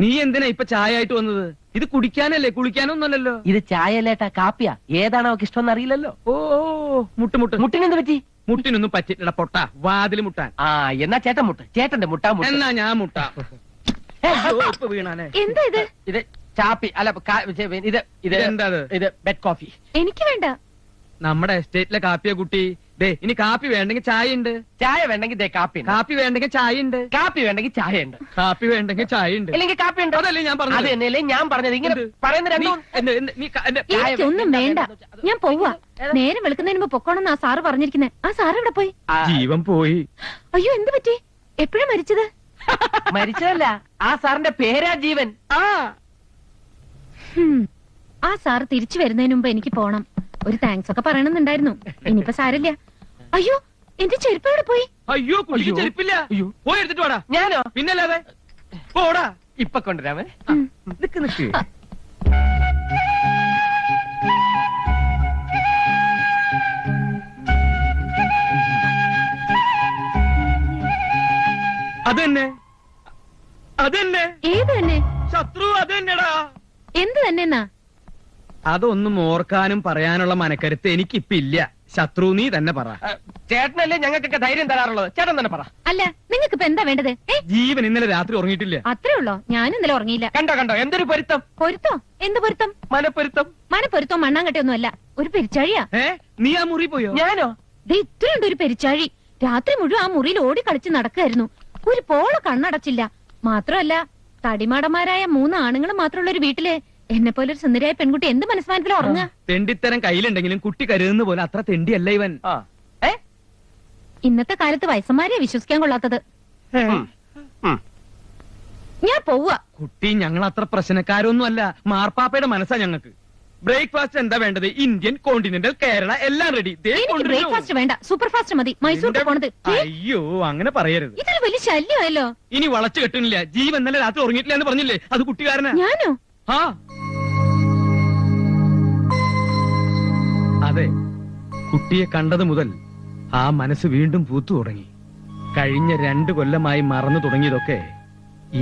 നീ എന്തിനാ ഇപ്പൊ ചായ ആയിട്ട് വന്നത്? ഇത് കുടിക്കാനല്ലേ കുളിക്കാനൊന്നുമല്ലല്ലോ. ഇത് ചായ അല്ലേട്ടാ കാപ്പിയാ. ഏതാണ് അവക്ക് ഇഷ്ടം അറിയില്ലല്ലോ. ഓ മുട്ട് മുട്ട്. മുട്ടിനെന്ത് പറ്റി? മുട്ടിനൊന്നും പറ്റില്ല പൊട്ട. വാതിൽ മുട്ടാൻ. ആ എന്നാ ചേട്ടൻ മുട്ട. ചേട്ടന്റെ മുട്ടാ മുട്ട്. എന്നാ ഞാൻ മുട്ട? ഇപ്പൊ വീണാലേ? എന്താ ഇത്? ഇത് ചാപ്പി അല്ല കാ- ഇത് ഇത് ഇതെന്താ ഇത്? ഇത് ബെഡ് കോഫി എനിക്ക് വേണ്ട. നമ്മുടെ എസ്റ്റേറ്റിലെ കാപ്പിയ കുട്ടി. ദേ ഇനി കാപ്പി വേണ്ടെങ്കിൽ ചായ ഉണ്ട് ചായ വേണ്ടെങ്കിൽ ദേ കാപ്പി ഉണ്ട്. കാപ്പി വേണ്ടെങ്കിൽ ചായ ഉണ്ട് കാപ്പി വേണ്ടെങ്കിൽ ചായ ഉണ്ട് കാപ്പി വേണ്ടെങ്കിൽ ചായ ഉണ്ട് ഇല്ലെങ്കിൽ കാപ്പി ഉണ്ട്? അതല്ലേ ഞാൻ പറഞ്ഞത്? അത് തന്നെയല്ലേ ഞാൻ പറഞ്ഞത്. ഇങ്ങനെ എന്ത്? പറയുന്ന നീ- രണ്ടും ഒന്നും എന്ത്- നീ ക- എന്റെ- എനിക്കൊന്നും വേണ്ട. ഞാൻ പോവാ. നേരം വെളുക്കുന്നതിന് മുമ്പ് പൊക്കോണെന്ന് ആ സാറ് പറഞ്ഞിരിക്കുന്നെ. ആ സാറ് എവിടെ പോയി? ആ, ജീവൻ പോയി. അയ്യോ എന്ത് പറ്റി? എപ്പോഴാ മരിച്ചത്? മരിച്ചതല്ല. ആ സാറിന്റെ പേരാ ജീവൻ. ആ. ഹും. ആ സാറ് തിരിച്ചു വരുന്നതിന് മുമ്പ് എനിക്ക് പോണം. ഒരു താങ്ക്സ് ഒക്കെ പറയണമെന്നുണ്ടായിരുന്നു. ഇനിയിപ്പോ സാരില്ല. അയ്യോ എന്റെ ചെരുപ്പ് എവിടെ പോയി? അയ്യോ കുട്ടിക്ക് അയ്യോ. ചെരുപ്പില്ല. അയ്യോ. പോയി എടുത്തിട്ട് വാടാ. ഞാനോ? പിന്നല്ലാതെ. പോടാ. ഇപ്പൊ കൊണ്ടുവരാമേ. നിക്ക് നിക്ക്. അതന്നെ. അതന്നെ. ഏത് തന്നെ? ശത്രു അതന്നെടാ. എന്ത് തന്നെ അതൊന്നും ഓർക്കാനും പറയാനുള്ള മനക്കരുത്ത് എനിക്കിപ്പില്ല. ശത്രു നീ തന്നെ പറ. ചേട്ടനല്ലേ ഞങ്ങൾക്കൊക്കെ ധൈര്യം തരാറുള്ളത്? ചേട്ടൻ തന്നെ പറ. അല്ല നിങ്ങൾക്ക് ഇപ്പൊ എന്താ വേണ്ടത്? ഏ? ജീവൻ ഇന്നലെ രാത്രി ഉറങ്ങിയിട്ടില്ല. അത്രേ ഉള്ളോ? ഞാൻ ഇന്നലെ ഉറങ്ങിയില്ല. കണ്ടോ കണ്ടോ? എന്തൊരു പൊരുത്തം? പൊരുത്തോ? എന്ത് പൊരുത്തം? മനപ്പൊരുത്തം. മനപ്പൊരുത്തോ മണ്ണാങ്കട്ടയൊന്നും അല്ല ഒരു പെരിച്ചാഴിയാ. ഏ നീ ആ മുറി പോയോ? ഞാനോ? ദേ ഇത്രയുണ്ട് ഒരു പെരിച്ചാഴി. രാത്രി മുഴുവൻ ആ മുറിയിൽ ഓടി കളിച്ച് നടക്കായിരുന്നു ഒരു പോള കണ്ണടച്ചില്ല. മാത്രമല്ല തടിമാടന്മാരായ മൂന്ന് ആണുങ്ങൾ മാത്രമുള്ള ഒരു വീട്ടിൽ എന്നെ പോലെ ഒരു സുന്ദരിയായ പെൺകുട്ടി എന്ത് മനസ്സാനത്തിലും ഉറങ്ങുക? തെണ്ടിത്തരം കയ്യിലുണ്ടെങ്കിലും കുട്ടി കരുതുന്ന പോലെ അത്ര തെണ്ടിയല്ല ഇവൻ. ഇന്നത്തെ കാലത്ത് വയസ്സന്മാരെ വിശ്വസിക്കാൻ കൊള്ളാത്തത്. ഞാൻ പോവുക. കുട്ടി ഞങ്ങൾ അത്ര പ്രശ്നക്കാരൊന്നും അല്ല മാർപ്പാപ്പയുടെ മനസ്സാ ഞങ്ങൾക്ക്. ബ്രേക്ക്ഫാസ്റ്റ് എന്താ വേണ്ടത്? ഇന്ത്യൻ കോണ്ടിനെന്റൽ കേരള എല്ലാം റെഡി ബ്രേക്ക്ഫാസ്റ്റ് വേണ്ട. സൂപ്പർ ഫാസ്റ്റ് മതി മൈസൂർ പോണത്. അയ്യോ അങ്ങനെ പറയരുത്. ഇതൊരു വലിയ ശല്യമല്ലോ ഇനി വളച്ചു കെട്ടുന്നില്ല. ജീവൻ ഇന്നലെ രാത്രി ഉറങ്ങിയിട്ടില്ല എന്ന് പറഞ്ഞില്ലേ? അത് കുട്ടിക്കാരനാ. ഞാനോ? ആ അതെ. കുട്ടിയെ കണ്ടത് മുതൽ ആ മനസ്സ് വീണ്ടും പൂത്തു തുടങ്ങി. കഴിഞ്ഞ രണ്ടു കൊല്ലമായി മറന്നു തുടങ്ങിയതൊക്കെ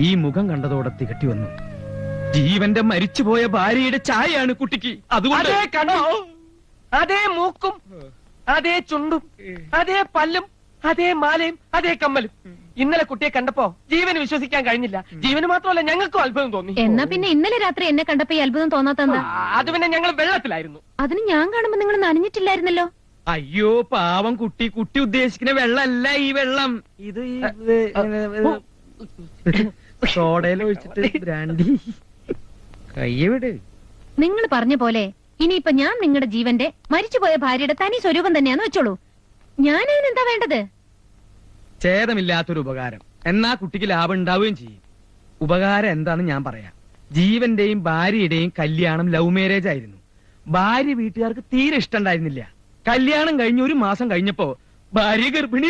ഈ മുഖം കണ്ടതോടെ തികട്ടി വന്നു. ജീവന്റെ മരിച്ചുപോയ ഭാര്യയുടെ ചായയാണ് കുട്ടിക്ക്. അതുകൊണ്ട് അതേ അതേ മൂക്കും അതേ ചുണ്ടും അതേ പല്ലും അതേ മാലയും അതേ കമ്മലും. ഇന്നലെ കുട്ടിയെ കണ്ടപ്പോ ജീവന് വിശ്വസിക്കാൻ കഴിഞ്ഞില്ല. ജീവന് മാത്രമല്ല ഞങ്ങൾക്കും അത്ഭുതം തോന്നി. എന്നാ പിന്നെ ഇന്നലെ രാത്രി എന്നെ കണ്ടപ്പോ ഈ അത്ഭുതം തോന്നാത്തെന്താ അത് പിന്നെ ഞങ്ങൾ വെള്ളത്തിലായിരുന്നു. അതിന് ഞാൻ കാണുമ്പോ നിങ്ങൾ നനഞ്ഞിട്ടില്ലായിരുന്നല്ലോ? അയ്യോ പാവം കുട്ടി. കുട്ടി ഉദ്ദേശിക്കുന്ന വെള്ളമല്ല ഈ വെള്ളം. ഇത് ഈ ഇത് സോഡയിൽ ഒഴിച്ചിട്ട് ബ്രാൻഡി. കയ്യെ വിട്. നിങ്ങൾ പറഞ്ഞ പോലെ ഇനിയിപ്പൊ ഞാൻ നിങ്ങളുടെ ജീവന്റെ മരിച്ചുപോയ ഭാര്യയുടെ തനി സ്വരൂപം തന്നെയാന്ന് വെച്ചോളൂ. ഞാൻ അതിനെന്താ വേണ്ടത്? ഛേദമില്ലാത്തൊരു ഉപകാരം. എന്നാ കുട്ടിക്ക് ലാഭം ഉണ്ടാവുകയും ചെയ്യും. ഉപകാരം എന്താണെന്ന് ഞാൻ പറയാം. ജീവന്റെയും ഭാര്യയുടെയും കല്യാണം ലവ് മാരേജ് ആയിരുന്നു. ഭാര്യ വീട്ടുകാർക്ക് തീരെ ഇഷ്ടണ്ടായിരുന്നില്ല കല്യാണം കഴിഞ്ഞ് ഒരു മാസം കഴിഞ്ഞപ്പോ ഭാര്യ ഗർഭിണി.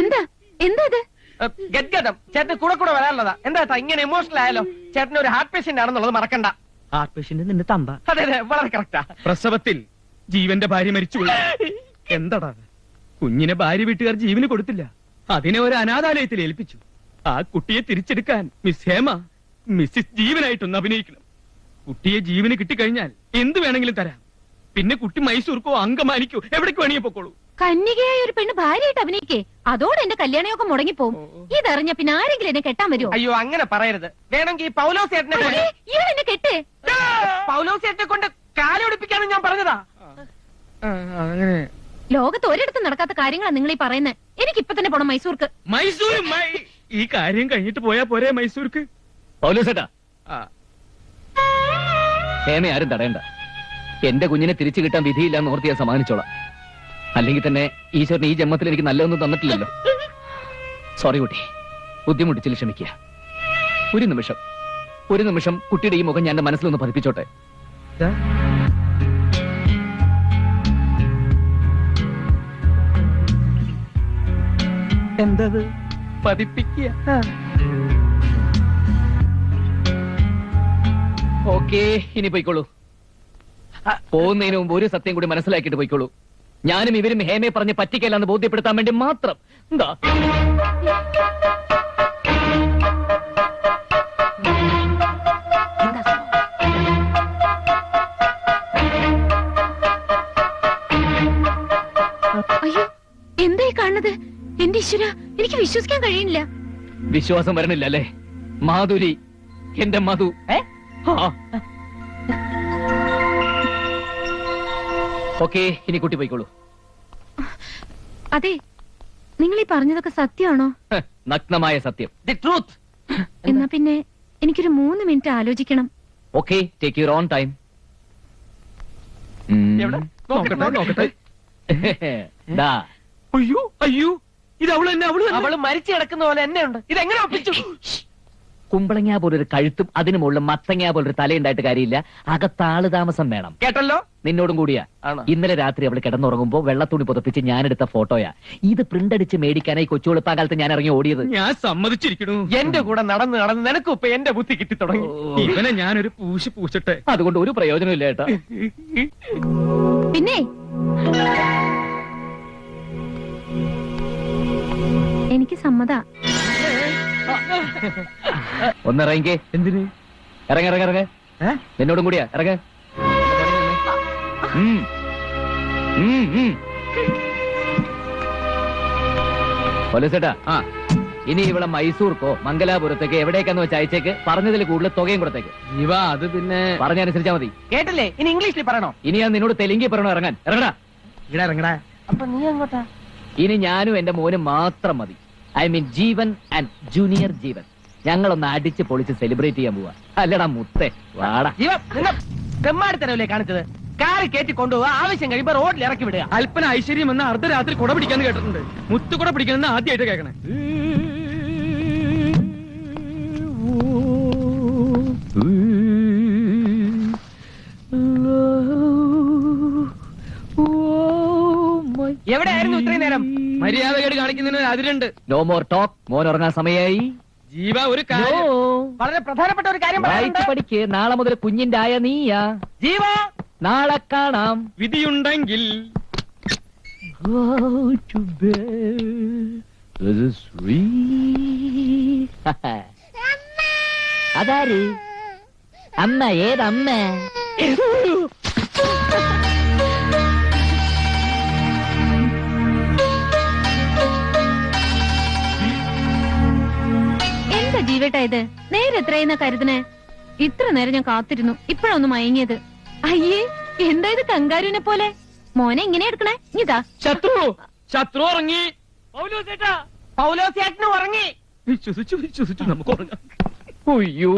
എന്താ? എന്താ ഇത്? ഏ, ഗദ്ഗതം ചേട്ടന് കൂടെ കൂടെ വരാനുള്ളതാ. എന്താ ഇങ്ങനെ ഇമോഷണൽ ആയാലോ? ചേട്ടൻ ഒരു ഹാർട്ട് പേഷ്യന്റ് ആണെന്നുള്ളത് മറക്കണ്ട. ഹാർട്ട് പേഷ്യന്റ് നിന്റെ തന്ത. അതെ അതെ വളരെ കറക്റ്റാ പ്രസവത്തിൽ ജീവന്റെ ഭാര്യ മരിച്ചു എന്താടാ കുഞ്ഞിനെ ഭാര്യ വീട്ടുകാർ ജീവന് കൊടുത്തില്ല. അതിനെ ഒരു അനാഥാലയത്തിൽ ഏൽപ്പിച്ചു. ആ കുട്ടിയെ തിരിച്ചെടുക്കാൻ മിസ് ഹേമ മിസ്സിസ് ജീവനായിട്ടൊന്ന് അഭിനയിക്കണം. കുട്ടിയെ ജീവന് കിട്ടിക്കഴിഞ്ഞാൽ എന്ത് വേണമെങ്കിലും തരാം. പിന്നെ കുട്ടി മൈസൂർക്കോ അങ്കമാനിക്കോ എവിടേക്ക് വേണമെങ്കിൽ പൊക്കോളൂ. കന്യകയായ ഒരു പെണ്ണ് ഭാര്യയായിട്ട് അഭിനയിക്കേ. അതോടെ എന്റെ കല്യാണമൊക്കെ മുടങ്ങിപ്പോവും. ഇതറിഞ്ഞ പിന്നെ ആരെങ്കിലും എന്നെ കെട്ടാൻ വരുമോ അയ്യോ അങ്ങനെ പറയരുത്. വേണമെങ്കിൽ പൗലോസ് ചേട്ടനെ കൊണ്ട് ഇയാൾ എന്നെ കെട്ടേ. പൗലോസ് ചേട്ടനെ കൊണ്ട് കാലൊടിപ്പിക്കാനും ഞാൻ പറഞ്ഞതാ. അങ്ങനെ ലോകത്ത് ഒരിടത്ത് നടക്കാത്ത കാര്യങ്ങളാണ് നിങ്ങൾ ഈ പറയുന്നത് എനിക്ക് ഇപ്പൊ തന്നെ പോണം മൈസൂർക്ക്. മൈസൂർ മൈ- ഈ കാര്യം കഴിഞ്ഞിട്ട് പോയാ പോരെ മൈസൂർക്ക്? പൗലോസേട്ടാ. ആ, ഹേമ ആരും തടയണ്ട. എന്റെ കുഞ്ഞിനെ തിരിച്ചു കിട്ടാൻ വിധിയില്ല എന്ന് ഓർത്ത് ഞാൻ സമാധാനിച്ചോളാം അല്ലെങ്കിൽ തന്നെ ഈശ്വരൻ ഈ ജന്മത്തിൽ എനിക്ക് നല്ലതൊന്നും തന്നിട്ടില്ലല്ലോ. സോറി കുട്ടി. ബുദ്ധിമുട്ടിച്ചിൽ ക്ഷമിക്കുക. ഒരു നിമിഷം. ഒരു നിമിഷം കുട്ടിയുടെ ഈ മുഖം ഞാൻ മനസ്സിലൊന്ന് പതിപ്പിച്ചോട്ടെ. എന്തത് പതിപ്പിക്കുക. ഓക്കേ ഇനി പോയിക്കോളൂ. പോകുന്നതിന് മുമ്പ് ഒരു സത്യം കൂടി മനസ്സിലാക്കിയിട്ട് പോയിക്കോളൂ. ഞാനും ഇവരും ഹേമയെ പറഞ്ഞ് പറ്റിക്കല്ലാന്ന് ബോധ്യപ്പെടുത്താൻ വേണ്ടി മാത്രം. എന്താ? ഈശ്വര എനിക്ക് വിശ്വസിക്കാൻ കഴിയുന്നില്ല. വിശ്വാസം വരണില്ല അല്ലേ? മാധുരി എന്റെ മധു? ഓക്കെ ഇനി കുട്ടി പോയിക്കോളൂ. അതെ നിങ്ങൾ ഈ പറഞ്ഞതൊക്കെ സത്യമാണോ? നഗ്നമായ സത്യം. ദി ട്രൂത്ത് എന്നാ പിന്നെ എനിക്കൊരു മൂന്ന് മിനിറ്റ് ആലോചിക്കണം. Okay take your own time എവിടെ? നോക്കട്ടെ നോക്കട്ടെ. അയ്യോ അയ്യോ. ഇത് അവൾ തന്നെ അവൾ. അവൾ മരിച്ചു കിടക്കുന്ന പോലെ എന്നെ ഉണ്ട്. ഇതെങ്ങനെ ഒപ്പിച്ചു? കുമ്പളങ്ങ പോലൊരു കഴുത്തും അതിനു മുകളിൽ മത്തങ്ങ പോലൊരു തലയുണ്ടായിട്ട് കാര്യമില്ല. അകത്താൾ താമസം വേണം. കേട്ടല്ലോ? നിന്നോടും കൂടിയാ. ആണോ? ഇന്നലെ രാത്രി അവൾ കിടന്നുറങ്ങുമ്പോ വെള്ളത്തുണി പുതപ്പിച്ച് ഞാനെടുത്ത ഫോട്ടോയാ. ഇത് പ്രിന്റ് അടിച്ച് മേടിക്കാനായി കൊച്ചു കാലത്ത് ഞാൻ ഇറങ്ങി ഓടിയത്. ഞാൻ സമ്മതിച്ചിരിക്കുന്നു എന്റെ കൂടെ നടന്ന് നടന്ന് നിനക്ക് ഇപ്പൊ എന്റെ ബുദ്ധി കിട്ടി തുടങ്ങി. ഇവനെ ഞാനൊരു പൂശി പൂശട്ടെ. അതുകൊണ്ട് ഒരു പ്രയോജനമില്ല ഏട്ടാ. പിന്നെ? എനിക്ക് സമ്മത. ഒന്നിറങ്ങിക്കേ. എന്തിന്? ഇറങ്ങ ഇറങ്ങ ഇറങ്ങ. എന്നോടും നിന്നോടും കൂടിയാ. ഇറങ്ങ. പോലീസേട്ടാ ആ. ഇനി ഇവിടെ മൈസൂർക്കോ മംഗലാപുരത്തേക്ക് എവിടേക്കാന്ന് വെച്ച് അയച്ചേക്ക്. പറഞ്ഞതിൽ കൂടുതൽ തുകയും കൊടുത്തേക്ക്. ഇവ അത് പിന്നെ പറഞ്ഞനുസരിച്ചാ മതി. കേട്ടല്ലേ? ഇനി ഇംഗ്ലീഷിൽ പറയണോ? ഇനി ഞാൻ നിന്നോട് തെലുങ്കി പറയണോ? ഇറങ്ങാൻ. ഇറങ്ങടാ. ഇവിടെ ഇറങ്ങടാ. അപ്പൊ നീ അങ്ങോട്ടാ ഇനി ഞാനും എന്റെ മോനും മാത്രം മതി. I mean Jeevan and junior Jeevan. ഞങ്ങളൊന്ന് അടിച്ച് പൊളിച്ച് സെലിബ്രേറ്റ് ചെയ്യാൻ പോവാ. അല്ലടാ മുത്തേ വാടാ. ജീവ നിങ്ങൾ തെമ്മാടിത്തരവല്ലേ കാണിച്ചത്? കാറി കയറ്റി കൊണ്ടുപോവാ ആവശ്യം കഴിയുമ്പോ റോഡിൽ ഇറക്കി വിടുക. അല്പന ഐശ്വര്യം എന്ന് അർദ്ധരാത്രി കുട പിടിക്കാന്ന് കേട്ടിട്ടുണ്ട്. മുത്തു കുട പിടിക്കണമെന്ന് ആദ്യമായിട്ട് കേൾക്കണേ എവിടെയായിരുന്നു ഇത്രയും നേരം? മര്യാദകേട് കാണിക്കുന്നതിന് അതിരുണ്ട്. നോ മോർ ടോക്ക് മോൻ ഉറങ്ങാൻ സമയായി. ജീവ ഒരു കാര്യം വളരെ പ്രധാനപ്പെട്ട ഒരു കാര്യം വായിച്ച് പറയാനുണ്ട്. പഠിക്ക്. നാളെ മുതൽ കുഞ്ഞിന്റെ ആയ നീയാ. ജീവ! നാളെ കാണാം. വിധിയുണ്ടെങ്കിൽ അതാര്? അമ്മ. ഏതമ്മ? എന്താ ഇത്? നേരെ എത്രയെന്ന കരുതനെ ഇത്ര നേരം ഞാൻ കാത്തിരുന്നു. ഇപ്പഴൊന്ന് മയങ്ങിയത്. അയ്യേ എന്താ ഇത് കങ്കാരുവിനെ പോലെ? മോനെ ഇങ്ങനെ എടുക്കണേ? ഇതാ. ശത്രു ശത്രു ഉറങ്ങി. പൗലോസേട്ടന് ഉറങ്ങി. വിശ്വസിച്ചു വിശ്വസിച്ചു നമുക്ക് ഉറങ്ങാം. അയ്യോ.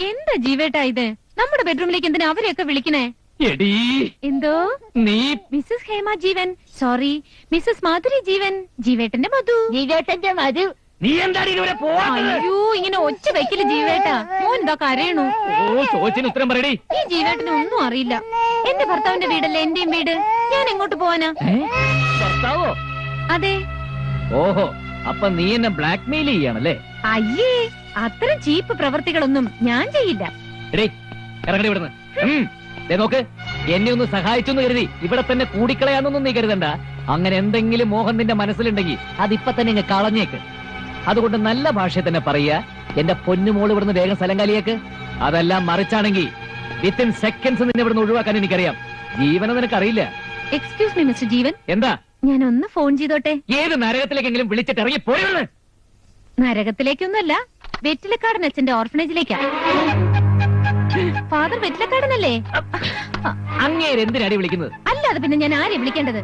എന്താ ജീവേട്ടാ ഇത്? നമ്മുടെ ബെഡ്റൂമിലേക്ക് എന്തിനാ അവരെയൊക്കെ വിളിക്കണേ? എടി. എന്തോ? നീ Mrs Hema Jeevan. Sorry Mrs Madhuri Jeevan. ജീവേട്ടന്റെ Madhu. ജീവേട്ടന്റെ മധു. നീ എന്താടി ഇതുവരെ പോവാത്തത്? അയ്യോ ഇങ്ങനെ ഒച്ച വെക്കില്ല ജീവേട്ടാ. മോൻ എന്താ കരയണു. ഓ ചോദിച്ചതിന് ഉത്തരം പറയടി. ഈ ജീവേട്ടന് ഒന്നും അറിയില്ല. എന്റെ ഭർത്താവിന്റെ വീടല്ലേ എന്റെയും വീട്? ഞാൻ എങ്ങോട്ട് പോവാനാ? ഏ? ഭർത്താവോ? അതെ. ഓഹോ അപ്പൊ നീ എന്നെ ബ്ലാക്ക് മെയിൽ ചെയ്യാണല്ലേ? അയ്യേ അത്തരം ചീപ്പ് പ്രവർത്തികളൊന്നും ഞാൻ ചെയ്യില്ല. എടേ ഇറങ്ങടി ഇവിടുന്ന്. ഉം. ദേ നോക്ക് എന്നെ ഒന്ന് സഹായിച്ചെന്ന് കരുതി. ഇവിടെ തന്നെ കൂടിക്കളയാന്നൊന്നും നീ കരുതണ്ട. അങ്ങനെ എന്തെങ്കിലും മോഹൻ നിന്റെ മനസ്സിലുണ്ടെങ്കിൽ അതിപ്പ തന്നെ ഇങ്ങ് കളഞ്ഞേക്ക്. അതുകൊണ്ട് നല്ല ഭാഷയെ തന്നെ പറയുക എന്റെ പൊന്നുമോൾ ഇവിടുന്ന് വേഗം സ്ഥലം കാലിയേക്ക്. അതെല്ലാം മറിച്ചാണെങ്കിൽ വിത്തിൻ സെക്കൻഡ്സ് നിന്നെ ഇവിടുന്ന് ഒഴിവാക്കാൻ എനിക്കറിയാം. നിനക്ക് അറിയില്ല എക്സ്ക്യൂസ് മീ മിസ്റ്റർ ജീവൻ. എന്താ? ഞാൻ ഒന്ന് ഫോൺ ചെയ്തോട്ടെ. ഏത് നരകത്തിലേക്കെങ്കിലും വിളിച്ചിട്ട് ഇറങ്ങി പോയത് നരകത്തിലേക്കൊന്നുമല്ല വെറ്റിലക്കാടൻ അച്ഛന്റെ ഓർഫനേജിലേക്കാ ഫാദർ വെറ്റിലക്കാടനല്ലേ? അങ്ങേര് എന്തിനാടി വിളിക്കുന്നത്? അല്ലാതെ പിന്നെ ഞാൻ ആരെ വിളിക്കേണ്ടത്?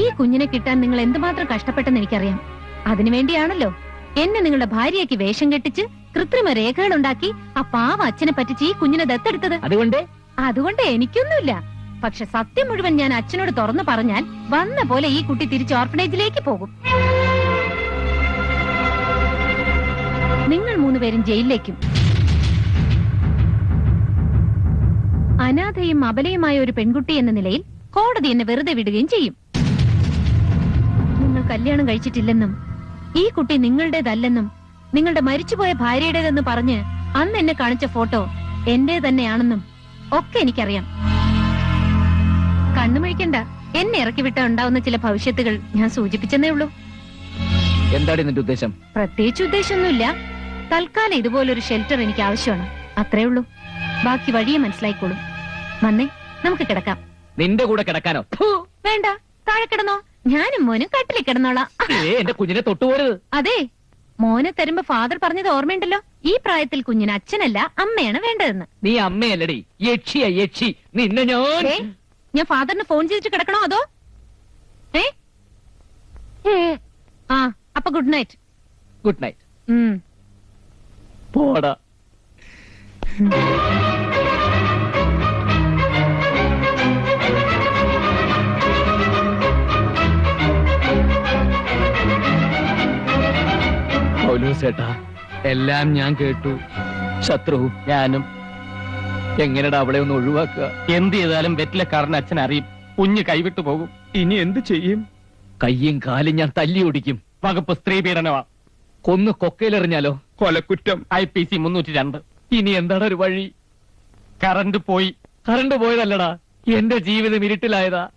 ഈ കുഞ്ഞിനെ കിട്ടാൻ നിങ്ങൾ എന്തുമാത്രം കഷ്ടപ്പെട്ടെന്ന് എനിക്കറിയാം. അതിനുവേണ്ടിയാണല്ലോ എന്നെ നിങ്ങളുടെ ഭാര്യയ്ക്ക് വേഷം കെട്ടിച്ച് കൃത്രിമ രേഖകൾ ഉണ്ടാക്കി ആ പാവ അച്ഛനെ പറ്റിച്ച് ഈ കുഞ്ഞിനെ ദത്തെടുത്തത്. അതുകൊണ്ട്? അതുകൊണ്ട് എനിക്കൊന്നുമില്ല. പക്ഷെ സത്യം മുഴുവൻ ഞാൻ അച്ഛനോട് തുറന്നു പറഞ്ഞാൽ വന്ന പോലെ ഈ കുട്ടി തിരിച്ച് ഓർഫനേജിലേക്ക് പോകും. നിങ്ങൾ മൂന്നുപേരും ജയിലിലേക്കും. അനാഥയും അബലയുമായ ഒരു പെൺകുട്ടി എന്ന നിലയിൽ കോടതി എന്നെ വെറുതെ വിടുകയും ചെയ്യും. നിങ്ങൾ കല്യാണം കഴിച്ചിട്ടില്ലെന്നും ഈ കുട്ടി നിങ്ങളുടേതല്ലെന്നും നിങ്ങളുടെ മരിച്ചുപോയ ഭാര്യയുടേതെന്ന് പറഞ്ഞ് അന്ന് എന്നെ കാണിച്ച ഫോട്ടോ എന്റെ തന്നെയാണെന്നും ഒക്കെ എനിക്കറിയാം. കണ്ണുമഴിക്കണ്ട എന്നെ ഇറക്കി വിട്ട ഉണ്ടാവുന്ന ചില ഭവിഷ്യത്തുകൾ ഞാൻ സൂചിപ്പിച്ചെന്നേ ഉള്ളൂ. എന്താണ് നിന്റെ ഉദ്ദേശം? പ്രത്യേകിച്ച് ഉദ്ദേശമൊന്നുമില്ല. തൽക്കാലം ഇതുപോലൊരു ഷെൽട്ടർ എനിക്ക് ആവശ്യമാണ്. അത്രേ ഉള്ളൂ. ബാക്കി വഴിയെ മനസ്സിലായിക്കോളും. വന്നേ നമുക്ക് കിടക്കാം. നിന്റെ കൂടെ കിടക്കാനോ? ഫു, വേണ്ട താഴെ കിടന്നോ. ഞാനും മോനും കട്ടിലിൽ കിടന്നോളാം. എന്റെ കുഞ്ഞിനെ തൊട്ടുപോരുത്. അതെ മോനെ തരുമ്പോ ഫാദർ പറഞ്ഞത് ഓർമ്മയുണ്ടല്ലോ. ഈ പ്രായത്തിൽ കുഞ്ഞിന് അച്ഛനല്ല അമ്മയാണ് വേണ്ടതെന്ന്. നീ അമ്മയല്ലടി. യക്ഷിയ യക്ഷി. നിന്നെ ഞാൻ ഏ, ഞാൻ ഫാദറിന് ഫോൺ ചെയ്തിട്ട് കിടക്കണോ അതോ? ഏ. ആ അപ്പൊ ഗുഡ് നൈറ്റ്. Good night. ഉം. പോടാ. പൗലൂസേട്ടാ എല്ലാം ഞാൻ കേട്ടു. ശത്രു ഞാനും. എങ്ങനെടാ അവളെ ഒന്ന് ഒഴിവാക്കുക? എന്ത് ചെയ്താലും വെറ്റിലെ കാരണം അച്ഛൻ അറിയും. കുഞ്ഞ് കൈവിട്ടു പോകും. ഇനി എന്ത് ചെയ്യും? കയ്യും കാലും ഞാൻ തല്ലി ഓടിക്കും. വകുപ്പ് സ്ത്രീ പീഡനമാ. കൊന്ന് കൊക്കയിലെറിഞ്ഞാലോ? കൊലക്കുറ്റം. ഐ പി സി മുന്നൂറ്റി രണ്ട് ഇനി എന്താണ് ഒരു വഴി? കറണ്ട് പോയി. കറണ്ട് പോയതല്ലടാ. എന്റെ ജീവിതം ഇരുട്ടിലായതാ.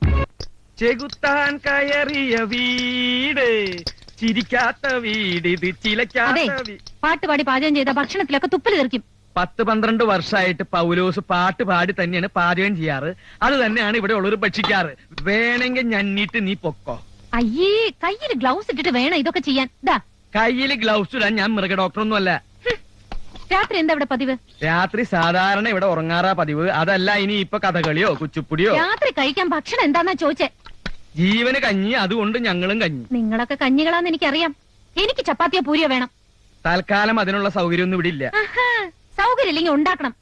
ചെകുത്താൻ കയറിയ വീട്. ചിരിക്കാത്ത വീട് ഇത് അതെ ചിലക്കാത്ത വീ- പാട്ട് പാടി പാചകം ചെയ്ത ഭക്ഷണത്തിലൊക്കെ തുപ്പൽ തെറിക്കും. പത്ത് പന്ത്രണ്ട് വർഷമായിട്ട് പൗലോസ് പാട്ട് പാടി തന്നെയാണ് പാചകം ചെയ്യാറ്. അത് തന്നെയാണ് ഇവിടെ ഉള്ളവർ ഭക്ഷിക്കാറ്. വേണമെങ്കിൽ ഞന്നിട്ട് നീ പൊക്കോ. അയ്യേ കയ്യിൽ ഗ്ലൗസ് ഇട്ടിട്ട് വേണം ഇതൊക്കെ ചെയ്യാൻ. ദാ. കയ്യിൽ ഗ്ലൗസ് ഇടാൻ ഞാൻ മൃഗ ഡോക്ടറൊന്നും അല്ല രാത്രി എന്താ ഇവിടെ പതിവ്? രാത്രി സാധാരണ ഇവിടെ ഉറങ്ങാറാ പതിവ്. അതല്ല ഇനി ഇപ്പൊ കഥകളിയോ കുച്ചുപ്പുടിയോ? രാത്രി കഴിക്കാൻ ഭക്ഷണം എന്താന്നാ ചോദിച്ചേ. ജീവന് കഞ്ഞി അതുകൊണ്ട് ഞങ്ങളും കഞ്ഞി. നിങ്ങളൊക്കെ കഞ്ഞികളാന്ന് എനിക്കറിയാം. എനിക്ക് ചപ്പാത്തിയോ പൂരിയോ വേണം. തൽക്കാലം അതിനുള്ള സൗകര്യം ഒന്നും ഇവിടെ ഇല്ല സൗകര്യം ഇല്ലെങ്കിൽ ഉണ്ടാക്കണം.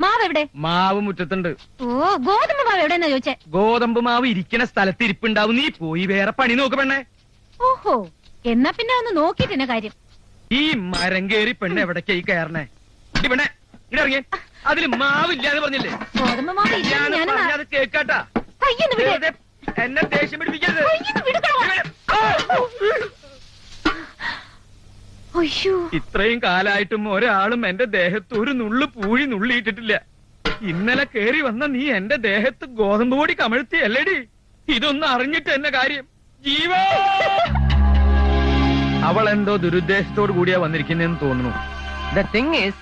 മാവ് എവിടെ? മാവ് മുറ്റത്തുണ്ട്. ഓ ഗോതമ്പ് മാവ് എവിടെന്നാ ചോദിച്ചേ? ഗോതമ്പ് മാവ് ഇരിക്കുന്ന സ്ഥലത്ത് ഇരിപ്പുണ്ടാവും. നീ പോയി വേറെ പണി നോക്ക് പെണ്ണേ. ഓഹോ എന്നാ പിന്നെ ഒന്ന് നോക്കിട്ടെന്നെ കാര്യം? ഈ മരം കേറി പെണ്ണ് എവിടേക്കായി കയറണേ? ഇടി പെണ്ണേ അതിൽ അതിൽ മാവില്ലാന്ന് പറഞ്ഞില്ലേ? ഗോതമ്പ് മാവ് ഞാനെന്നാ- പറഞ്ഞത് കേക്കാട്ടാ. കയ്യൊന്ന് വിട്. വെറുതെ എന്നെ ദേഷ്യം പിടിപ്പിക്കരുത്. അയ്യോ ഇത്രയും കാലായിട്ടും ഒരാളും എന്റെ ദേഹത്ത് ഒരു നുള്ളു പൂഴി നുള്ളിയിട്ടിട്ടില്ല. ഇന്നലെ കേറി വന്ന നീ എന്റെ ദേഹത്ത് ഗോതമ്പ് പൊടി കമഴ്ത്തി അല്ലേടി ഇതൊന്നും അറിഞ്ഞിട്ട് എന്നെ കാര്യം. ജീവ! അവൾ എന്തോ ദുരുദ്ദേശത്തോട് കൂടിയാ വന്നിരിക്കുന്നെന്ന് തോന്നുന്നു. ദ തിങ് ഈസ്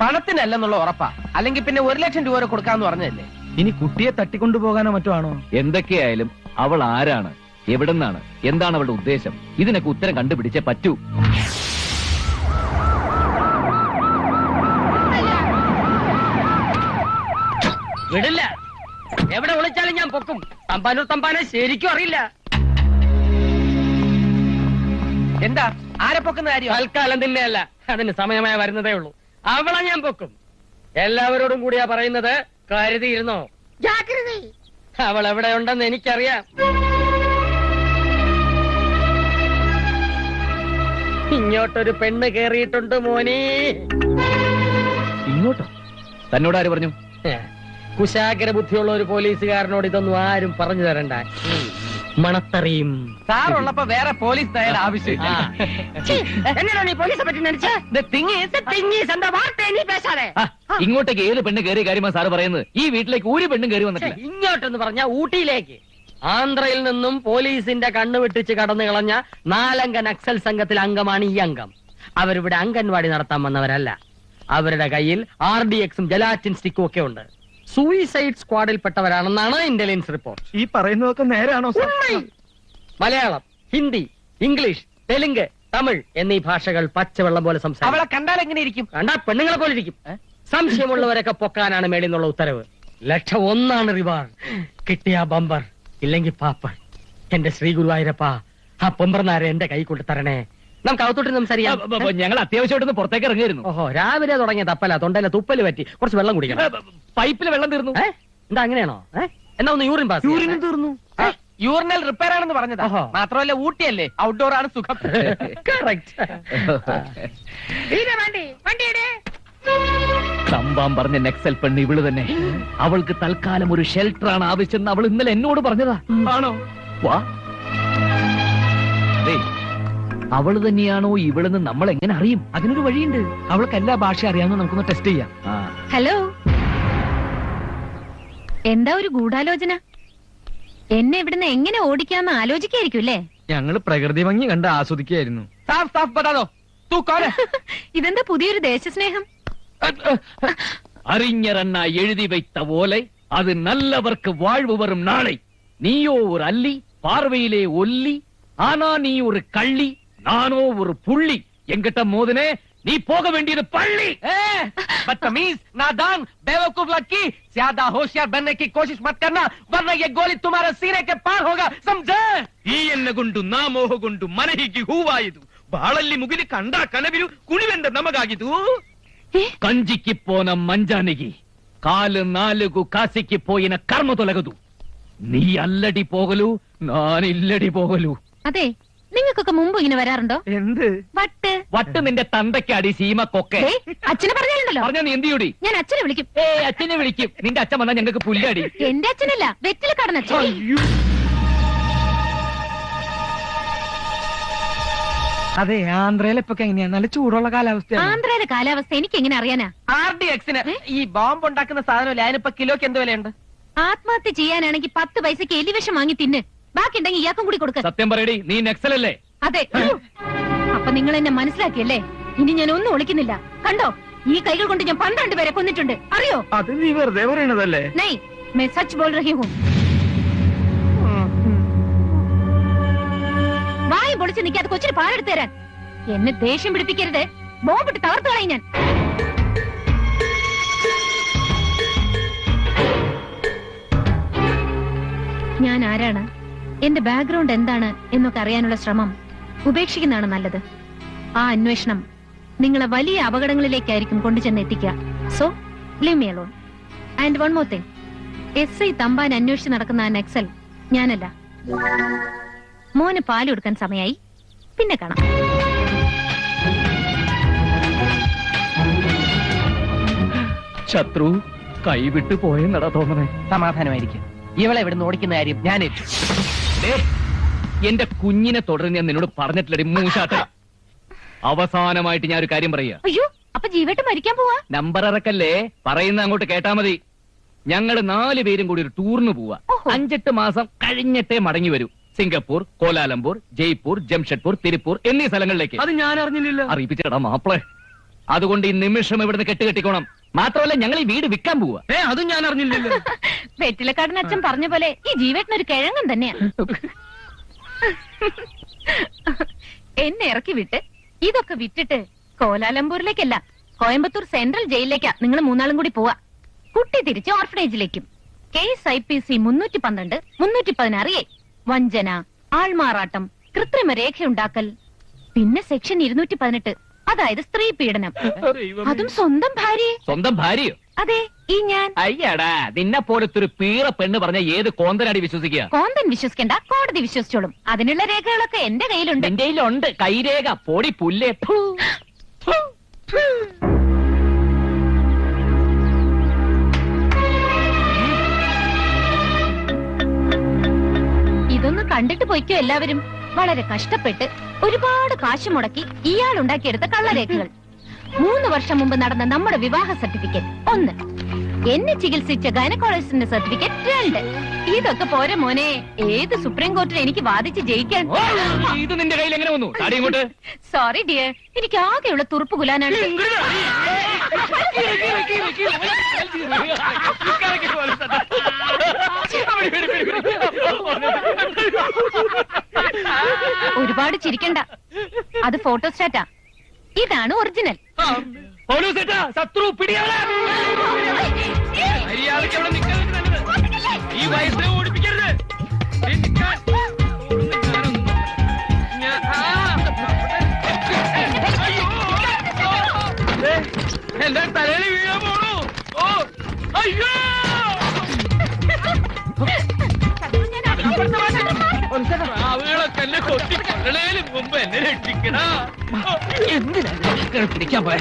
പണത്തിനല്ലെന്നുള്ള ഉറപ്പാ. അല്ലെങ്കിൽ പിന്നെ ഒരു ലക്ഷം രൂപ കൊടുക്കാന്ന് പറഞ്ഞതല്ലേ? ഇനി കുട്ടിയെ തട്ടിക്കൊണ്ടുപോകാനോ മറ്റോ ആണോ? എന്തൊക്കെയായാലും അവൾ ആരാണ്? എവിടെന്നാണ്? എന്താണ് അവളുടെ ഉദ്ദേശം? ഇതിനൊക്കെ ഉത്തരം കണ്ടുപിടിച്ചേ പറ്റൂ. വിടില്ല. എവിടെ വിളിച്ചാലും ഞാൻ പൊക്കും. തമ്പാനൂർ തമ്പാനെ ശരിക്കും അറിയില്ല. എന്താ? ആരെ പൊക്കുന്ന കാര്യം? തൽക്കാലം തന്നെയല്ല അതിന് സമയമായ വരുന്നതേ ഉള്ളൂ. അവളെ ഞാൻ പൊക്കും. എല്ലാവരോടും കൂടിയാ പറയുന്നത് കരുതിയിരുന്നോ അവൾ എവിടെ ഉണ്ടെന്ന് എനിക്കറിയാം. ഇങ്ങോട്ടൊരു പെണ്ണ് കേറിയിട്ടുണ്ട് മോനേ. ഇങ്ങോട്ടോ? തന്നോട് ആര് പറഞ്ഞു? കുശാഗ്ര ബുദ്ധിയുള്ള ഒരു പോലീസുകാരനോട് ഇതൊന്നും ആരും പറഞ്ഞു തരണ്ട. മണത്തറിയും. സാറുള്ളപ്പോ വേറെ പോലീസ് തയ്യാറ ആവശ്യം എന്നടാ നീ പോലീസെ പറ്റി നടിച്ചേ ആ, ഇങ്ങോട്ടേക്ക് ഏത് പെണ്ണ് കയറിയ കാര്യമാണ് സാറ് പറയുന്നത്? ഈ വീട്ടിലേക്ക് ഒരു പെണ്ണും കയറി വന്നിട്ടില്ല. ഇങ്ങോട്ടെന്ന് പറഞ്ഞ ഊട്ടിയിലേക്ക്. ആന്ധ്രയിൽ നിന്നും പോലീസിന്റെ കണ്ണു വെട്ടിച്ച് കടന്നു കളഞ്ഞ നാലംഗ നക്സൽ സംഘത്തിലെ അംഗമാണ് ഈ അംഗം. അവരിവിടെ അംഗൻവാടി നടത്താൻ വന്നവരല്ല. അവരുടെ കയ്യിൽ ആർ ഡി എക്സും ജലാറ്റിൻ സ്റ്റിക്കും ഒക്കെ ഉണ്ട്. സൂയിസൈഡ് സ്ക്വാഡിൽപ്പെട്ടവരാണെന്നാണ് ഇന്റലിജൻസ് റിപ്പോർട്ട് ഈ പറയുന്നതൊക്കെ നേരാണോ സാർ? മലയാളം ഹിന്ദി ഇംഗ്ലീഷ് തെലുങ്ക് തമിഴ് എന്നീ ഭാഷകൾ പച്ചവെള്ളം പോലെ സംസാരിക്കും. കണ്ടാൽ എങ്ങനെ ഇരിക്കും കണ്ടാ പെണ്ണുങ്ങളെ പോലെ ഇരിക്കും. സംശയമുള്ളവരൊക്കെ പൊക്കാനാണ് മേളിൽ നിന്നുള്ള ഉത്തരവ്. ലക്ഷം ഒന്നാണ് റിവാർഡ് കിട്ടിയ ബമ്പർ ഇല്ലെങ്കിൽ പാപ്പ എന്റെ ശ്രീ ഗുരുവായൂരപ്പ ആ പൊമ്പർനാരെ എന്റെ കൈ കൊണ്ട് തരണേ. നമുക്ക് അകത്തോട്ട് സംസാരിക്കാം ഞങ്ങൾ അത്യാവശ്യമായിട്ടൊന്ന് പുറത്തേക്ക് ഇറങ്ങിയിരുന്നു. ഓഹോ രാവിലെ തുടങ്ങിയ തപ്പല. തൊണ്ടയിലെ തുപ്പൽ പറ്റി. കുറച്ച് വെള്ളം കുടിക്കണം. പൈപ്പിൽ വെള്ളം തീർന്നു. എന്താ അങ്ങനെയാണോ? എന്നാ ഒന്ന് യൂറിൻ പാസ് യൂറിനും തീർന്നു. യൂറിനൽ റിപ്പയർ ആണെന്ന് പറഞ്ഞതാ. മാത്രമല്ല ഊട്ടിയല്ലേ? ഔട്ട്ഡോർ ആണ് സുഖം. സംഭവം പറഞ്ഞ നെക്സൽ പെണ്ണ് ഇവൾ തന്നെ. അവൾക്ക് തൽക്കാലം ഒരു ഷെൽട്ടർ ആണ് ആവശ്യം അവൾ ഇന്നലെ എന്നോട് പറഞ്ഞതാ. ആണോ? വാ. ദേ, അവള് തന്നെയാണോ ഇവളെന്ന് നമ്മൾ എങ്ങനെ അറിയും അതിനൊരു വഴിയുണ്ട് അവൾക്ക് എല്ലാ ഭാഷ അറിയാമെന്ന് നമുക്കൊന്ന് ടെസ്റ്റ് ചെയ്യാം ആ, ഹലോ എന്താ ഒരു ഗൂഢാലോചന എന്നെ ഇവിടുന്ന് എങ്ങനെ ഓടിക്കാന്ന് ആലോചിക്കായിരിക്കും അല്ലേ ഞങ്ങള് പ്രകൃതി ഭംഗി കണ്ട് ആസ്വദിക്കായിരുന്നു സാഫ് സാഫ് ബതാദോ തൂ കോൻ ഹൈ? ഇതെന്താ പുതിയൊരു ദേശസ്നേഹം அறிஞரண்ணா எழுதி வைத்த ஓலை அது நல்லவர்க்கு வாழ்வு வரும் நாளை நீயோ ஒரு அல்லி பார்வையிலே ஒல்லி ஆனா நீ ஒரு கள்ளி நானோ ஒரு புள்ளி எங்கிட்ட மோதுனே நீ போக வேண்டியது பள்ளி பட் बदतमीज नादान बेवकूफ लड़की ज्यादा होशियार बनने की कोशिश मत करना वरना ये गोली तुम्हारे सीने के पार होगा समझे ಈ ಎಣ್ಣೆಗೊಂಡು ನಾ ಮೋಹಗೊಂಡು ಮನೆ ಹೀಗೆ ಹೂವಾಯಿತು ಬಹಳಲ್ಲಿ ಮುಗಿಲಿ ಕಂಡ ಕನವಿರು ಕುಣಿವೆಂದ ನಮಗಾಗಿದು కంజికి పోన మంజానికి ಕಾಲು నాలుగు కాసికి ಪೋಯಿನ కర్మ తొలగదు నీ అల్లడి పోగలు నానిల్లడి పోగలు ಅದೇ നിങ്ങൾക്കൊക്കെ മുമ്പ് ഇങ്ങനെ വരാറുണ്ടോ? എന്ത്? വട്ട്. വട്ട് നിന്റെ തന്തക്കാടി സീമക്കൊക്കെ. ദേ, അച്ഛനെ പറഞ്ഞാലുണ്ടല്ലോ പറഞ്ഞ നീ എന്ത് ചെയ്യൂടി? ഞാൻ അച്ഛനെ വിളിക്കും. ഏ അച്ഛനെ വിളിക്കും. നിന്റെ അച്ഛൻ വന്നാൽ ഞങ്ങൾക്ക് പുല്ലടി. എന്റെ അച്ഛനല്ല വെറ്റില കടന്ന അച്ഛൻ. അതെ ആന്ധ്രയിൽ ഇപ്പൊ എങ്ങനെയാ? നല്ല ചൂടുള്ള കാലാവസ്ഥയാണ്? ആന്ധ്രയിലെ കാലാവസ്ഥ എനിക്ക് എങ്ങനെ അറിയാനാ? ആർ ഡി എക്സിന് ഈ ബോംബ് ഉണ്ടാക്കുന്ന സാധനമല്ലേ? അതിനിപ്പോ കിലോക്ക് എന്ത് വിലയുണ്ട്? ആത്മഹത്യ ചെയ്യാനാണെങ്കിൽ പത്ത് പൈസക്ക് എലിവിഷം വാങ്ങി തിന്ന്. ബാക്കി ഉണ്ടെങ്കിൽ ഇയാൾക്കും കൂടി കൊടുക്ക. സത്യം പറയടി നീ നെക്സലല്ലേ അതെ. അപ്പൊ നിങ്ങൾ എന്നെ മനസ്സിലാക്കിയല്ലേ? ഇനി ഞാൻ ഒന്നും ഒളിക്കുന്നില്ല. കണ്ടോ? ഈ കൈകൾ കൊണ്ട് ഞാൻ പന്ത്രണ്ട് പേരെ കൊന്നിട്ടുണ്ട്. അറിയോ? അത് നീ വെറുതെ പറയണതല്ലേ? നൈ മേ സച്ച് ബോൾ റഹി ഹൂം. വായും പൊളിച്ച് നിൽക്കാതെ കൊച്ചിന് പാലെടുത്ത് തരാൻ. എന്നെ ദേഷ്യം പിടിപ്പിക്കരുത്. ബോംബിട്ട് തകർത്തു കളയും ഞാൻ. ഞാൻ ആരാണ്? എന്റെ ബാക്ക്ഗ്രൗണ്ട് എന്താണ് എന്നൊക്കെ അറിയാനുള്ള ശ്രമം ഉപേക്ഷിക്കുന്നതാണ് നല്ലത്. ആ അന്വേഷണം നിങ്ങളെ വലിയ അപകടങ്ങളിലേക്കായിരിക്കും കൊണ്ടുചെന്ന് എത്തിക്കുക. So leave me alone and one more thing S I Thampan അന്വേഷിച്ച് നടക്കുന്ന ആ നക്സൽ ഞാനല്ല. മോന് പാൽ കൊടുക്കാൻ സമയായി. പിന്നെ കാണാം. ശത്രു കൈവിട്ടു പോയെന്നടാ തോന്നണേ. സമാധാനമായിരിക്കും. ഇവളെ ഇവിടുന്ന് ഓടിക്കുന്ന കാര്യം ഞാൻ ഏറ്റു. ദേ, എന്റെ കുഞ്ഞിനെ തുടർന്ന് ഞാൻ നിന്നോട് പറഞ്ഞിട്ടില്ല മൂശാട്ട അവസാനമായിട്ട് ഞാൻ ഒരു കാര്യം പറയുക. അയ്യോ അപ്പൊ ജീവിട്ട് മരിക്കാൻ പോവാ? നമ്പർ ഇറക്കല്ലേ പറയുന്ന അങ്ങോട്ട് കേട്ടാ മതി. ഞങ്ങൾ നാല് പേരും കൂടി ഒരു ടൂറിന് പോവാ. അഞ്ചെട്ട് മാസം കഴിഞ്ഞിട്ടേ മടങ്ങി വരൂ. Singapore Kuala Lumpur Jaipur Jamshedpur Tiruppur എന്നീ സ്ഥലങ്ങളിലേക്ക്. അത് ഞാൻ അറിഞ്ഞില്ല അറിയിപ്പിച്ചടാ മാപ്പിളെ. അതുകൊണ്ട് ഈ നിമിഷം ഇവിടുന്ന് കെട്ടുകെട്ടിക്കോണം. മാത്രമല്ല ഞങ്ങൾ ഈ വീട് വിൽക്കാൻ പോവാ. ഏ അതും ഞാൻ അറിഞ്ഞില്ലല്ലോ. വെറ്റിലക്കാടൻ അച്ഛൻ പറഞ്ഞ പോലെ ഈ ജീവേട്ടൻ ഒരു കിഴങ്ങൻ തന്നെയാ. എന്നെ ഇറക്കി വിട്ട് ഇതൊക്കെ വിറ്റിട്ട് കോലാലംപൂരിലേക്കല്ല കോയമ്പത്തൂർ സെൻട്രൽ ജയിലിലേക്കാ നിങ്ങൾ മൂന്നാളും കൂടി പോവാ. കുട്ടി തിരിച്ച് ഓർഫനേജിലേക്കും എസ് ഐ പി സി മുന്നൂറ്റി പന്ത്രണ്ട് മുന്നൂറ്റി പതിനാറ് എ. വഞ്ചന ആൾമാറാട്ടം കൃത്രിമ രേഖയുണ്ടാക്കൽ പിന്നെ സെക്ഷൻ ഇരുന്നൂറ്റി പതിനെട്ട് അതായത് സ്ത്രീ പീഡനം. അതും സ്വന്തം ഭാര്യയെ. സ്വന്തം ഭാര്യയോ? അതെ ഈ ഞാൻ. അയ്യടാ നിന്നെ പോലത്തെ ഒരു പീറ പെണ്ണ് പറഞ്ഞ ഏത് കോന്തനാടി വിശ്വസിക്കുക? കോന്തൻ വിശ്വസിക്കണ്ട കോടതി വിശ്വസിച്ചോളും. അതിനുള്ള രേഖകളൊക്കെ എന്റെ കയ്യിലുണ്ട്. നിന്റെ കയ്യിലുണ്ട് കൈരേഖ പൊടി പുല്ലേ. ഫു. ഇതൊന്ന് കണ്ടിട്ട് പൊയ്ക്കോ എല്ലാവരും. വളരെ കഷ്ടപ്പെട്ട് ഒരുപാട് കാശ് മുടക്കി ഇയാൾ ഉണ്ടാക്കിയെടുത്ത കള്ളരേഖകൾ. മൂന്ന് വർഷം മുമ്പ് നടന്ന നമ്മുടെ വിവാഹ സർട്ടിഫിക്കറ്റ്. ഒന്ന്. എന്നെ ചികിത്സിച്ച ഗൈനക്കോളജിസ്റ്റിന്റെ സർട്ടിഫിക്കറ്റ് രണ്ട്. ഇതൊക്കെ പോരെ മോനെ. ഏത് സുപ്രീം കോർട്ടിൽ എനിക്ക് വാദിച്ച് ജയിക്കാൻ ഇത് നിന്റെ കയ്യിൽ എങ്ങനെ വന്നു? താടി ഇങ്ങോട്ട്. സോറി ഡിയർ എനിക്ക് ആകെയുള്ള തുറുപ്പ് കുലാനാണ്. ഒരുപാട് ചിരിക്കണ്ട. അത് ഫോട്ടോസ്റ്റാറ്റാ ഇതാണ് ഒറിജിനൽ. പോലീസേട്ടാ ശത്രു പിടിയാളെ. മര്യാദയ്ക്ക് അവിടെ നിൽക്കാൻ നല്ലത് ഈ വയസ്സിനെ ഓടിപ്പിക്കരുത്. എന്റെ തലയിൽ വീഴാൻ പോണു. ഓ അയ്യോ. പ്രാവുകളൊക്കെ എന്നെ കൊത്തി കൊല്ലണേലും മുമ്പ് എന്നെ രക്ഷിക്കണ എന്തിനാ പിടിക്കാൻ പോയ?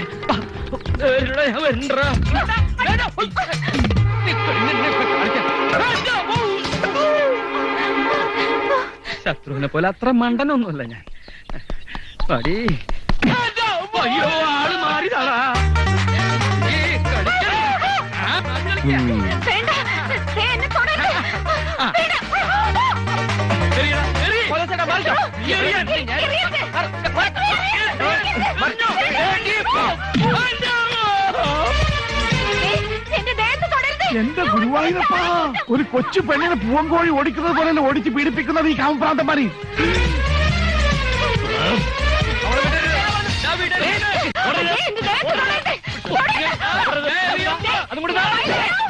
ശത്രുവിനെ പോലെ അത്ര മണ്ടനൊന്നുമല്ല ഞാൻ. പടി. അയ്യോ ആൾ മാറിയതാടാ. ഈ എന്റെ ഗുരുവായൂരപ്പാ ഒരു കൊച്ചു പെണ്ണിനെ പൂവങ്കോഴി ഓടിക്കുന്നത് പോലെ ഓടിച്ച് പീഡിപ്പിക്കുന്നത് ഈ കാമപ്രാന്തമാരി എന്റെ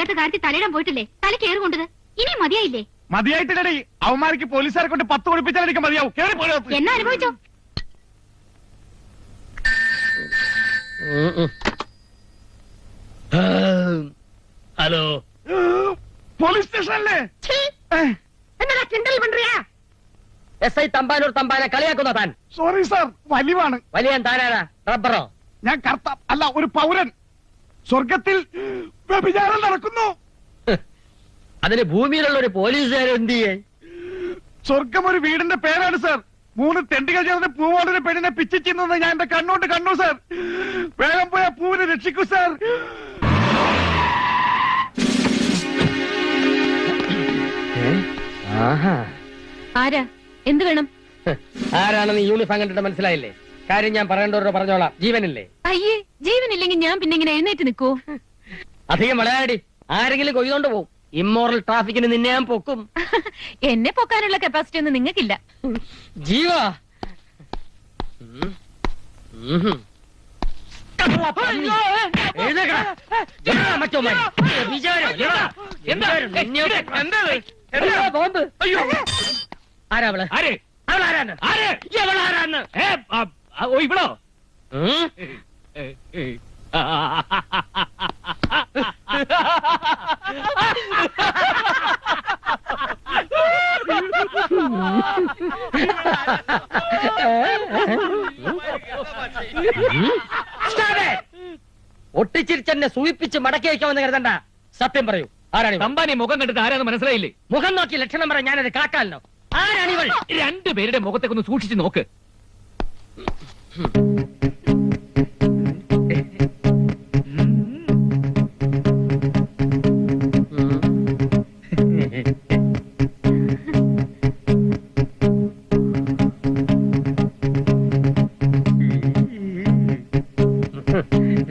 ഇല്ലാത്ത കാര്യത്തിൽ തലയിടാൻ പോയിട്ടില്ലേ? തല കയറി കൊണ്ടത്. ഇനി മതിയായില്ലേ? മതിയായിട്ടില്ലടി. അവന്മാർക്ക് പോലീസുകാരെ കൊണ്ട് പത്ത് കുടിപ്പിച്ചാൽ എനിക്ക് മതിയാവും. കേറി എന്നാ അനുഭവിച്ചോ? ഹലോ. പോലീസ് സ്റ്റേഷനല്ലേ? എന്നതാ കിണ്ടൽ തമ്പാനൂർ തമ്പാനെ കളിയാക്കുന്നോ താൻ? സോറി സാർ വലിവാണ്. വലിയ താനാരാ റബ്ബറോ? ഞാൻ കറുത്ത അല്ല ഒരു പൗരൻ. സ്വർഗത്തിൽ വ്യഭിചാരം നടക്കുന്നു. അതിന് ഭൂമിയിലുള്ള ഒരു പോലീസുകാരൻ എന്ത് ചെയ്യേ? സ്വർഗം ഒരു വീടിന്റെ പേരാണ് സർ. മൂന്ന് തെണ്ടികൾ ചേർന്ന് പൂവോടൊരു പെണ്ണിനെ പിച്ചിച്ചിന്നത് ഞാൻ എന്റെ കണ്ണോട്ട് കണ്ടു സർ. വേഗം പോയ പൂവിനെ രക്ഷിക്കൂ സാർ. ആരാ? എന്ത് വേണം? ആരാണെന്ന് യൂണിഫോം കണ്ടിട്ട് മനസ്സിലായില്ലേ? കാര്യം ഞാൻ പറയേണ്ടവരോട് പറഞ്ഞോളാം. ജീവനില്ലേ? അയ്യേ ജീവനില്ലെങ്കിൽ ഞാൻ പിന്നെ ഇങ്ങനെ എഴുന്നേറ്റ് നിൽക്കൂ? അധികം വളയാടി. ആരെങ്കിലും കൊയ്തോണ്ട് പോവും. ഇമ്മോറൽ ട്രാഫിക്കിന് നിന്നെ ഞാൻ പൊക്കും. എന്നെ പൊക്കാനുള്ള കപ്പാസിറ്റി ഒന്നും നിങ്ങൾക്കില്ല. ജീവ. ആരാ അവൾ ആര് അവളാരാണ് ആര് ഏ, ഇവിടോ ഉം? ഏ, ഏ, ആ, ആ, ആ, ഏ, ആ, Stop it! ഒട്ടിച്ചിരിച്ചെന്നെ സൂയിപ്പിച്ച് മടക്കി വയ്ക്കാമെന്ന് കരുതണ്ട. സത്യം പറയൂ. ആരാണ് ഇവൾ? തമ്പാനെ മുഖം കണ്ടിട്ട് ആരാന്ന് മനസ്സിലായില്ലേ? മുഖം നോക്കി ലക്ഷണം പറ ഞാനത് കാക്കാലോ ആരാണ് ഇവൾ രണ്ടുപേരുടെ മുഖത്തേക്കൊന്ന് സൂക്ഷിച്ചു നോക്ക്.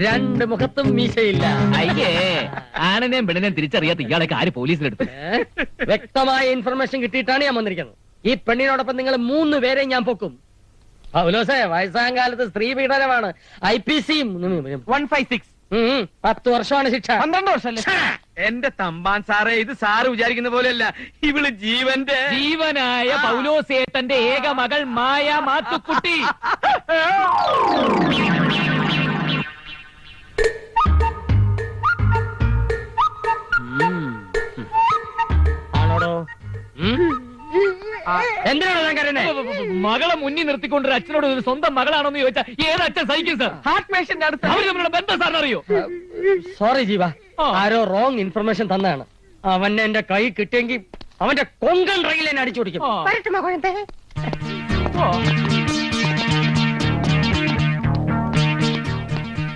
രണ്ട് മുഖത്തും മീശയില്ല. അയ്യേ. ആനനെയും പെണ്ണിനെയും തിരിച്ചറിയാത്ത ഇയാളൊക്കെ ആര് പോലീസിലെടുത്തു? വ്യക്തമായ ഇൻഫർമേഷൻ കിട്ടിയിട്ടാണ് ഞാൻ വന്നിരിക്കുന്നത്. ഈ പെണ്ണിനോടൊപ്പം നിങ്ങൾ മൂന്ന് പേരെ ഞാൻ പൊക്കും. പൗലോസേ വയസ്സാം കാലത്ത് സ്ത്രീ പീഡനമാണ്. ഐ പി സിയും വൺ ഫൈവ് സിക്സ്. പത്ത് വർഷമാണ് ശിക്ഷ. പന്ത്രണ്ട് വർഷമല്ലേ? എന്റെ തമ്പാൻ സാറേ ഇത് സാറ് വിചാരിക്കുന്ന പോലെയല്ല. ഇവൾ ജീവന്റെ ജീവനായ പൗലോസേട്ടന്റെ ഏക മകൾ മായ മാത്തുക്കുട്ടി. ആണോടോ? എന്തിനാണോ ഞാൻ കരുതേ മകളെ മുന്നിൽ നിർത്തിക്കൊണ്ട് അച്ഛനോട് ഒരു സ്വന്തം മകളാണോന്ന് ചോദിച്ചാൽ ഏത് അച്ഛൻ സഹിക്കും സാർ ഹാർട്ട് പേഷ്യന്റ് അടുത്ത് അവർ തമ്മിലുള്ള ബന്ധം സാറിന് അറിയോ? സോറി ജീവ. ആരോ റോങ് ഇൻഫർമേഷൻ തന്നാണ്. അവനെ എന്റെ കൈ കിട്ടിയെങ്കിൽ അവന്റെ കൊങ്കൺ റെയിൽ എന്നെ അടിച്ചു പിടിക്കും. ആ.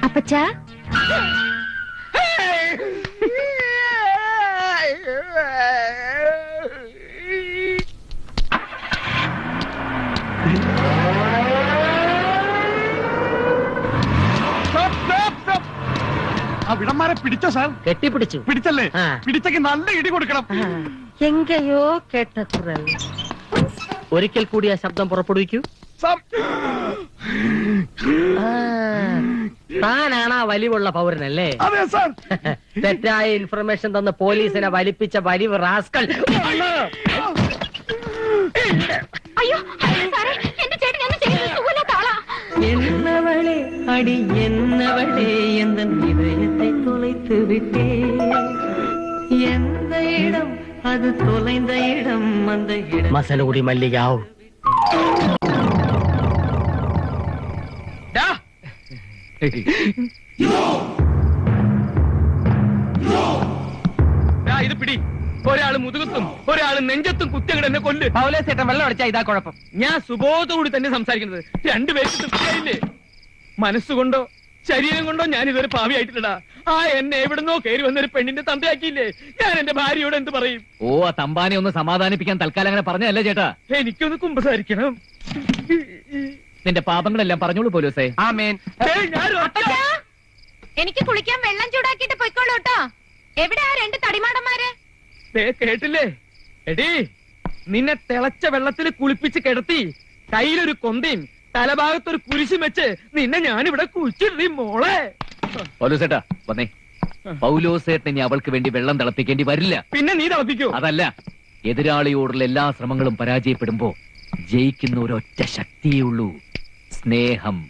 അപ്പച്ചാ. വിടന്മാരെ പിടിച്ചോ സാർ? കെട്ടിപ്പിടിച്ചു. പിടിച്ചല്ലേ? ആ. പിടിച്ചെങ്കിൽ നല്ല ഇടി കൊടുക്കണം. എങ്കയോ കേട്ട ഒരിക്കൽ കൂടി ആ ശബ്ദം പുറപ്പെടുവിക്കൂ. സാർ ആ, താനാണ് ആ വലിവുള്ള പൗരനല്ലേ? അതെ സാർ. തെറ്റായ ഇൻഫർമേഷൻ തന്ന് പോലീസിനെ വലിപ്പിച്ച വലിവ് റാസ്കൽ. അയ്യോ അയ്യോ, സാറേ. என்னவளே அடி என்னவளே எந்த இதயத்தை தொலைத்து விட்டே எந்த இடம் அது தொலைந்த இடம் அந்த இடம்? மசலகுடி மல்லிகா இது பிடி. ഒരാൾ മുതുകത്തും ഒരാൾ നെഞ്ചത്തും കുത്തിയങ്ങട് എന്നെ കൊല്ല്. പൗലേസ് ചേട്ടൻ വെള്ളം അടിച്ചാ ഇതാ കുഴപ്പം. ഞാൻ സുബോധത്തോടുകൂടി തന്നെ സംസാരിക്കുന്നത്. രണ്ടുപേർക്ക് തൃപ്തിയായില്ലേ? മനസ്സുകൊണ്ടോ ശരീരം കൊണ്ടോ ഞാൻ ഇതൊരു പാവിയായിട്ടില്ലടാ ആ എന്നെ എവിടുന്നോ കയറി വന്നൊരു പെണ്ണിന്റെ തന്തയാക്കിയില്ലേ? ഞാൻ എന്റെ ഭാര്യയോട് എന്ത് പറയും? ഓ ആ തമ്പാനെ ഒന്ന് സമാധാനിപ്പിക്കാൻ തൽക്കാലം അങ്ങനെ പറഞ്ഞതല്ലേ ചേട്ടാ? എനിക്കൊന്ന് കുമ്പസാരിക്കണം. നിന്റെ പാപങ്ങളെല്ലാം പറഞ്ഞോളൂ പോലീസേ. ആമേൻ. ഏയ്, ഞാൻ ഒറ്റ- എനിക്ക് കുളിക്കാൻ വെള്ളം ചൂടാക്കിയിട്ട് പൊയ്ക്കോളൂ കേട്ടോ. എവിടെ ആ രണ്ട് തടിമാടന്മാര്? കേട്ടില്ലേ? എടി നിന്നെ തിളച്ച വെള്ളത്തിൽ കുളിപ്പിച്ച് കിടത്തി കയ്യിലൊരു കൊന്തയും തലഭാഗത്തൊരു കുരിശും വെച്ച് നിന്നെ ഞാനിവിടെ കുഴിച്ചിടീ മോളെ. പൗലോസേട്ടാ വന്നേ. പൗലോസേട്ടൻ ഇനി അവൾക്ക് വേണ്ടി വെള്ളം തിളപ്പിക്കേണ്ടി വരില്ല. പിന്നെ നീ തിളപ്പിക്കൂ? അതല്ല എതിരാളിയോടുള്ള എല്ലാ ശ്രമങ്ങളും പരാജയപ്പെടുമ്പോ ജയിക്കുന്ന ഒരൊറ്റ ശക്തിയേ ഉള്ളൂ. സ്നേഹം.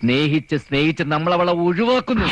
സ്നേഹിച്ച് സ്നേഹിച്ച് നമ്മളവളെ ഒഴിവാക്കുന്നു.